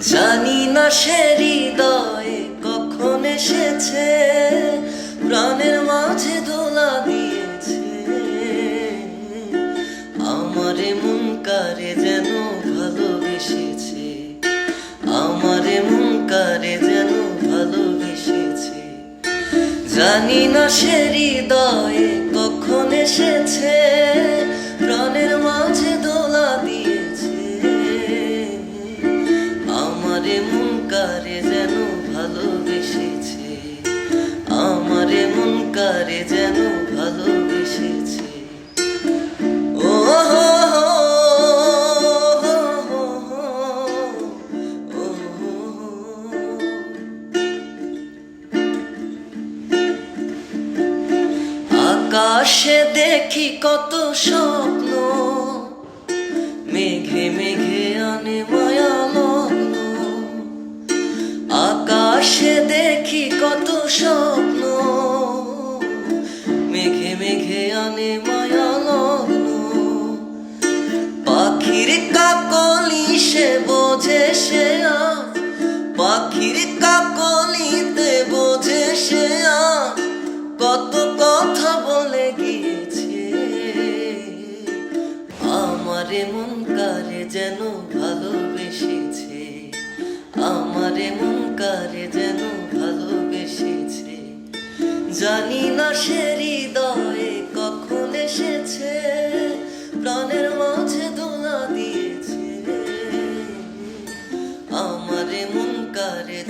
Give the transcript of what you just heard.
জানি না সে হৃদয়ে কখন এসেছে, প্রাণের মাঝে দোলা দিয়েছে। আমারে মন কারে যেন ভালোবেসেছে, আমারে মন কারে যেন ভালোবেসেছে। জানি না সে হৃদয়ে কখন এসেছে কারে যেন ভালোবেসেছে আমারে মন কারে যেন ভালোবেসেছে ও। আকাশে দেখি কত স্বপ্ন মেঘে আনে মায়া লগ্ন। পাখির কাকলি সে বোঝে সে পাখির কাকলিতে বোঝে সে কত কথা বলে গিয়েছে। আমারে মন কারে যেন ভালোবেসেছে। আমারে মন কারে যেন ভালোবেসেছে। জানি না সে দোলা দিয়েছে আমারে মন কারে